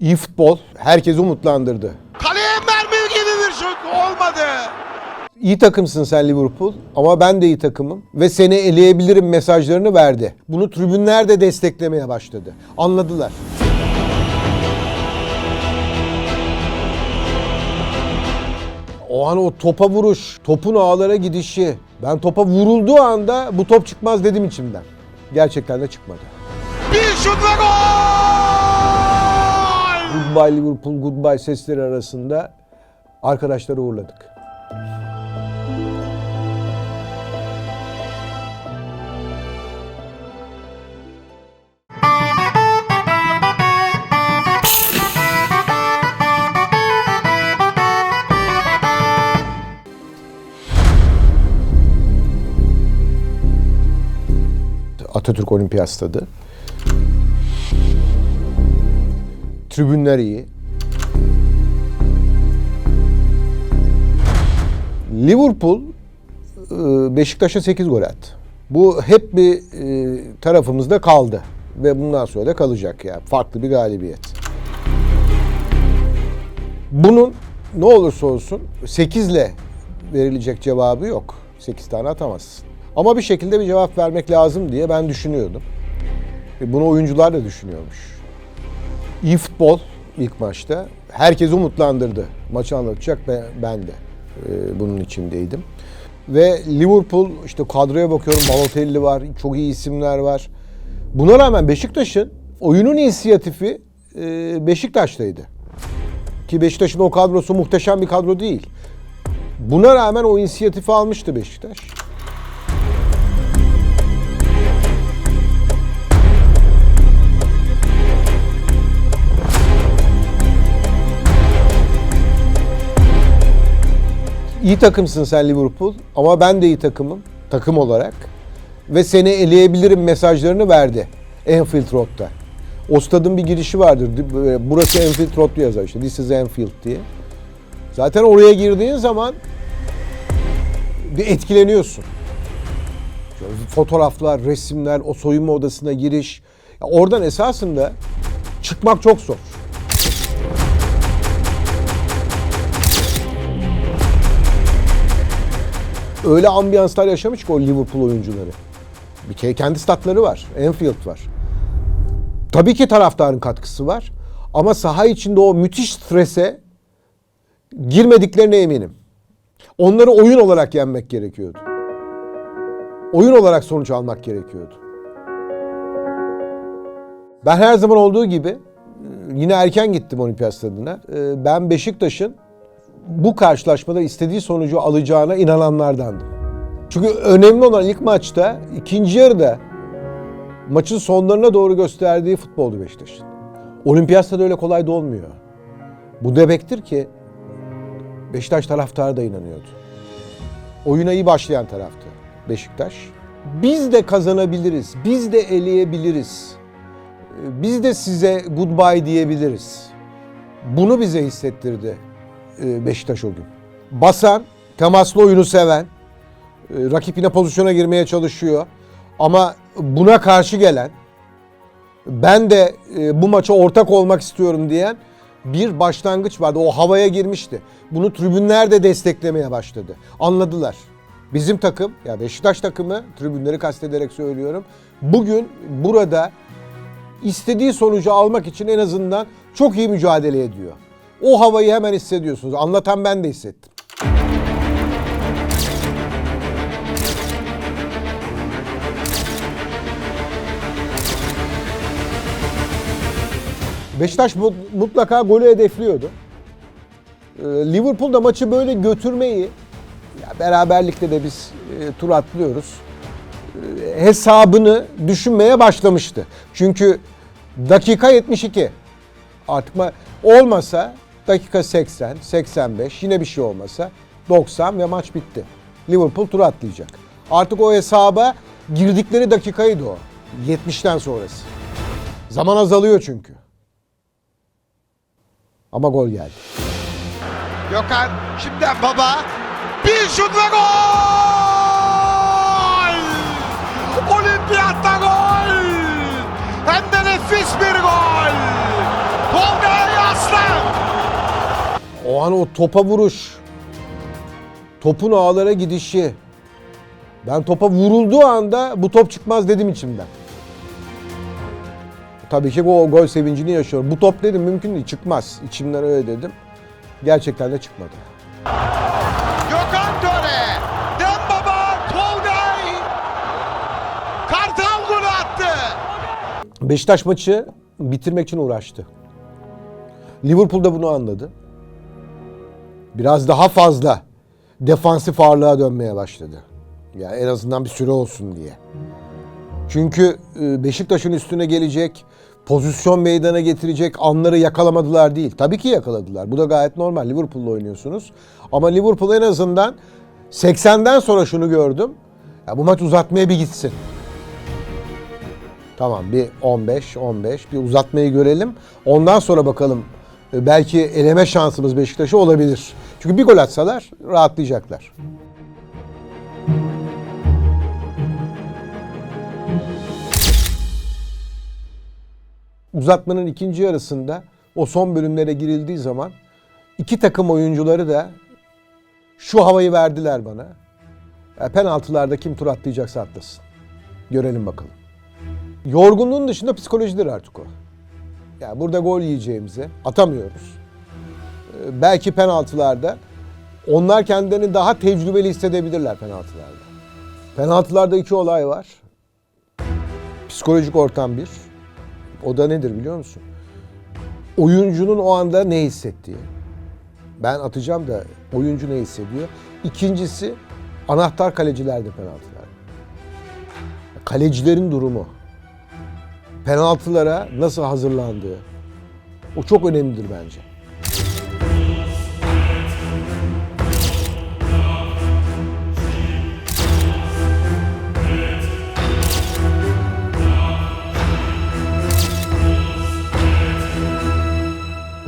İyi futbol herkesi umutlandırdı. Kaleye mermi gibi bir şut olmadı. İyi takımsın sen Liverpool ama ben de iyi takımım ve seni eleyebilirim mesajlarını verdi. Bunu tribünler de desteklemeye başladı. Anladılar. O an o topa vuruş, topun ağlara gidişi. Ben topa vurulduğu anda bu top çıkmaz dedim içimden. Gerçekten de çıkmadı. Bir şut ve gol! Goodbye Liverpool, goodbye sesleri arasında arkadaşları uğurladık. Atatürk Olimpiyat Stadı. Tribünler iyi. Liverpool e, Beşiktaş'a 8 gol attı. Bu hep bir e, tarafımızda kaldı ve bundan sonra da kalacak ya. Farklı bir galibiyet. Bunun ne olursa olsun 8 ile verilecek cevabı yok. 8 tane atamazsın. Ama bir şekilde bir cevap vermek lazım diye ben düşünüyordum. Ve bunu oyuncular da düşünüyormuş. İyi futbol ilk maçta. Herkes umutlandırdı. Maçı anlatacak ben, ben de e, bunun içindeydim. Ve Liverpool işte kadroya bakıyorum Balotelli var, çok iyi isimler var. Buna rağmen Beşiktaş'ın oyunun inisiyatifi e, Beşiktaş'taydı. Ki Beşiktaş'ın o kadrosu muhteşem bir kadro değil. Buna rağmen o inisiyatifi almıştı Beşiktaş. İyi takımsın sen Liverpool ama ben de iyi takımım takım olarak ve seni eleyebilirim mesajlarını verdi Anfield Road'da. O stadın bir girişi vardır. Böyle, Burası Anfield Road diye yazar işte. This is Anfield diye. Zaten oraya girdiğin zaman bir etkileniyorsun. Fotoğraflar, resimler, o soyunma odasına giriş. Ya oradan esasında çıkmak çok zor. Öyle ambiyanslar yaşamış ki o Liverpool oyuncuları. Bir kere kendi statları var. Anfield var. Tabii ki taraftarın katkısı var. Ama saha içinde o müthiş strese girmediklerine eminim. Onları oyun olarak yenmek gerekiyordu. Oyun olarak sonuç almak gerekiyordu. Ben her zaman olduğu gibi yine erken gittim olimpiyat stadına. Ee, Ben Beşiktaş'ın bu karşılaşmada istediği sonucu alacağına inananlardandım. Çünkü önemli olan ilk maçta, ikinci yarıda maçın sonlarına doğru gösterdiği futboldu Beşiktaş'ın. Olimpiyatsta da öyle kolay da olmuyor. Bu demektir ki Beşiktaş taraftarı da inanıyordu. Oyuna iyi başlayan taraftı Beşiktaş. Biz de kazanabiliriz, biz de eleyebiliriz. Biz de size goodbye diyebiliriz. Bunu bize hissettirdi Beşiktaş o gün. Basan, temaslı oyunu seven, e, rakibine pozisyona girmeye çalışıyor. Ama buna karşı gelen, ben de e, bu maça ortak olmak istiyorum diyen bir başlangıç vardı. O havaya girmişti. Bunu tribünler de desteklemeye başladı. Anladılar. Bizim takım, ya Beşiktaş takımı, tribünleri kastederek söylüyorum. Bugün burada istediği sonucu almak için en azından çok iyi mücadele ediyor. O havayı hemen hissediyorsunuz. Anlatan ben de hissettim. Beşiktaş mu- mutlaka golü hedefliyordu. Ee, Liverpool da maçı böyle götürmeyi, beraberlikte de biz e, tur atlıyoruz, e, hesabını düşünmeye başlamıştı. Çünkü dakika 72 artık ma- olmasa dakika 80, 85 yine bir şey olmasa 90 ve maç bitti. Liverpool tur atlayacak. Artık o hesaba girdikleri dakikaydı o. 70'ten sonrası. Zaman azalıyor çünkü. Ama gol geldi. Gökhan şimdiden baba. Bir şut ve gol! Olimpiyatta gol! Hem de nefis bir gol! O an o topa vuruş. Topun ağlara gidişi. Ben topa vurulduğu anda bu top çıkmaz dedim içimden. Tabii ki o gol sevincini yaşıyorum. Bu top dedim mümkün değil çıkmaz. İçimden öyle dedim. Gerçekten de çıkmadı. Gökhan Töre. Dembaba. Tolgay. Kartal golü attı. Beşiktaş maçı bitirmek için uğraştı. Liverpool da bunu anladı. Biraz daha fazla defansif ağırlığa dönmeye başladı. Yani en azından bir süre olsun diye. Çünkü e, Beşiktaş'ın üstüne gelecek, pozisyon meydana getirecek anları yakalamadılar değil. Tabii ki yakaladılar. Bu da gayet normal. Liverpool'la oynuyorsunuz. Ama Liverpool en azından 80'den sonra şunu gördüm. Ya bu maç uzatmaya bir gitsin. Tamam bir 15 15 bir uzatmayı görelim. Ondan sonra bakalım e, belki eleme şansımız Beşiktaş'a olabilir. Çünkü bir gol atsalar rahatlayacaklar. Uzatmanın ikinci yarısında o son bölümlere girildiği zaman iki takım oyuncuları da şu havayı verdiler bana. Ya penaltılarda kim tur atlayacaksa atlasın. Görelim bakalım. Yorgunluğun dışında psikolojidir artık o. Yani burada gol yiyeceğimize atamıyoruz. Ee, belki penaltılarda onlar kendilerini daha tecrübeli hissedebilirler penaltılarda. Penaltılarda iki olay var. Psikolojik ortam bir. O da nedir biliyor musun? Oyuncunun o anda ne hissettiği. Ben atacağım da oyuncu ne hissediyor. İkincisi anahtar kalecilerde penaltılar. Kalecilerin durumu penaltılara nasıl hazırlandığı o çok önemlidir bence.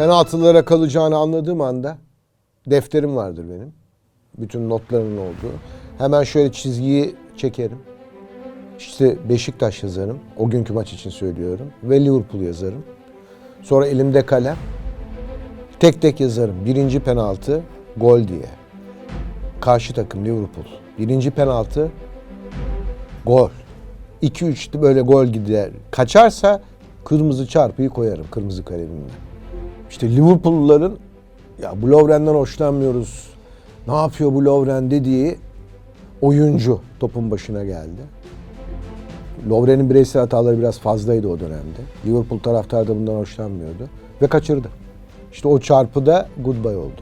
Penaltılara kalacağını anladığım anda defterim vardır benim. Bütün notlarımın olduğu. Hemen şöyle çizgiyi çekerim. İşte Beşiktaş yazarım. O günkü maç için söylüyorum. Ve Liverpool yazarım. Sonra elimde kalem. Tek tek yazarım. Birinci penaltı gol diye. Karşı takım Liverpool. Birinci penaltı gol. 2-3 böyle gol gider. Kaçarsa kırmızı çarpıyı koyarım kırmızı kalemimle. İşte Liverpool'luların ya bu Lovren'den hoşlanmıyoruz. Ne yapıyor bu Lovren dediği oyuncu topun başına geldi. Lovren'in bireysel hataları biraz fazlaydı o dönemde. Liverpool taraftarı da bundan hoşlanmıyordu. Ve kaçırdı. İşte o çarpıda goodbye oldu.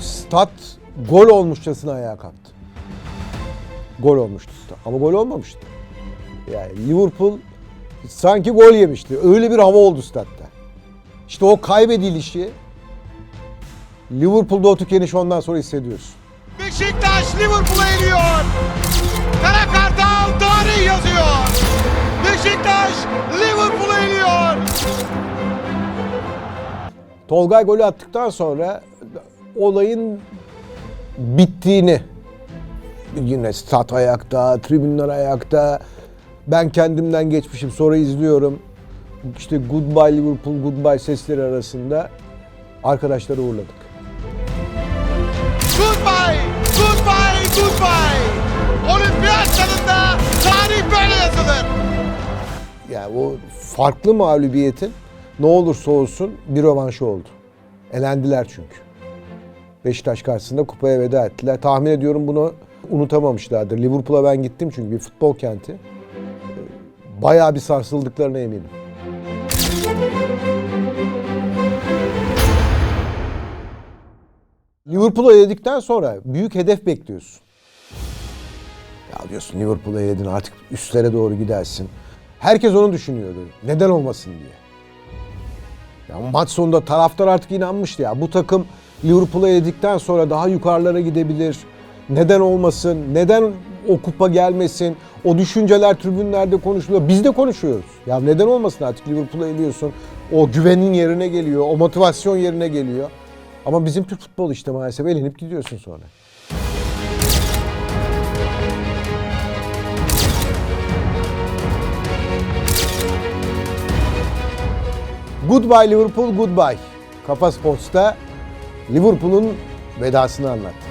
Stat gol olmuşçasına ayağa kalktı. Gol olmuştu. Ama gol olmamıştı. Yani Liverpool sanki gol yemişti. Öyle bir hava oldu statta. İşte o kaybedilişi Liverpool'da o tükenişi ondan sonra hissediyorsun. Beşiktaş Liverpool'a eliyor. Kara Kartal tarih yazıyor. Beşiktaş Liverpool'a eliyor. Tolgay golü attıktan sonra olayın bittiğini yine stat ayakta, tribünler ayakta. Ben kendimden geçmişim sonra izliyorum. İşte goodbye Liverpool, goodbye sesleri arasında arkadaşları uğurladık. Goodbye, goodbye, goodbye. Olimpiyat stadında tarih böyle yazılır. Yani o farklı mağlubiyetin ne olursa olsun bir rövanşı oldu. Elendiler çünkü. Beşiktaş karşısında kupaya veda ettiler. Tahmin ediyorum bunu unutamamışlardır. Liverpool'a ben gittim çünkü bir futbol kenti. Bayağı bir sarsıldıklarına eminim. Liverpool'u eledikten sonra büyük hedef bekliyorsun. Ya diyorsun Liverpool'u eledin artık üstlere doğru gidersin. Herkes onu düşünüyordu. Neden olmasın diye. Ya maç sonunda taraftar artık inanmıştı ya. Bu takım Liverpool'u eledikten sonra daha yukarılara gidebilir. Neden olmasın? Neden o kupa gelmesin? O düşünceler tribünlerde konuşuluyor. Biz de konuşuyoruz. Ya neden olmasın artık Liverpool'a eliyorsun. O güvenin yerine geliyor. O motivasyon yerine geliyor. Ama bizim Türk futbolu işte maalesef elenip gidiyorsun sonra. Goodbye Liverpool, goodbye. Kafa Sports'ta Liverpool'un vedasını anlattı.